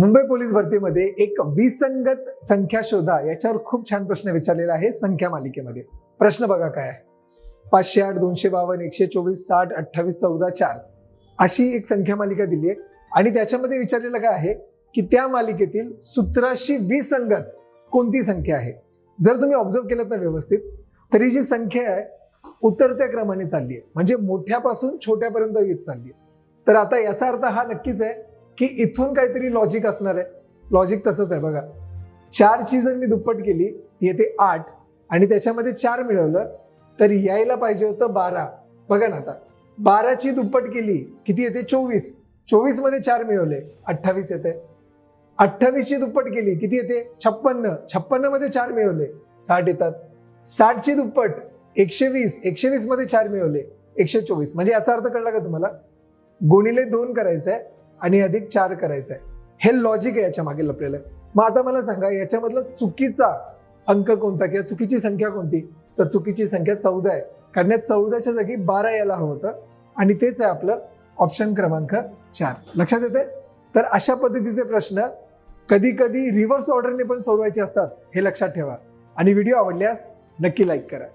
Mumbai police भरतीमध्ये एक विसंगत संख्या शोधा याच्यावर खूप छान प्रश्न विचारलेला आहे संख्या मालिकेमध्ये. प्रश्न बघा काय आहे. पाचशे आठ दोनशे बावन्न एकशे चोवीस साठ अठ्ठावीस चौदा चार. अशी एक संख्या मालिका दिली आहे. आणि त्याच्यामध्ये विचारलेलं काय आहे की त्या मालिकेतील सूत्राशी विसंगत कोणती संख्या आहे? जर तुम्ही ऑब्झर्व केलं ना व्यवस्थित तर ही जी संख्या आहे उतरत्या क्रमाने चालली आहे. म्हणजे मोठ्यापासून छोट्यापर्यंत येत चालली आहे. तर आता याचा अर्थ हा नक्कीच आहे की इथून काहीतरी लॉजिक असणार आहे. लॉजिक तसंच आहे बघा. चारची जर मी दुप्पट केली ती येते आठ आणि त्याच्यामध्ये चार मिळवलं तर यायला पाहिजे होतं बारा. बघा ना आता. बाराची दुप्पट केली किती येते? चोवीस. चोवीसमध्ये चार मिळवले अठ्ठावीस येते. अठ्ठावीसची दुप्पट केली किती येते? छप्पन्न. छप्पन्नमध्ये चार मिळवले साठ येतात. साठची दुप्पट एकशे वीस एकशे वीसमध्ये चार मिळवले एकशे चोवीस म्हणजे याचा अर्थ कळला का तुम्हाला? गुणिले दोन करायचं आहे आणि अधिक चार करायचं आहे हे लॉजिक आहे याच्या मागे लपलेलं मग आता मला सांगा याच्यामधला चुकीचा अंक कोणता किंवा चुकीची संख्या कोणती? तर चुकीची संख्या चौदा आहे. कारण या चौदाच्या जागी बारा यायला हवं होतं. आणि तेच आहे आपलं ऑप्शन क्रमांक चार. लक्षात येते तर अशा पद्धतीचे प्रश्न कधी कधी रिव्हर्स ऑर्डरने पण सोडवायचे असतात हे लक्षात ठेवा. आणि व्हिडिओ आवडल्यास नक्की लाईक करा.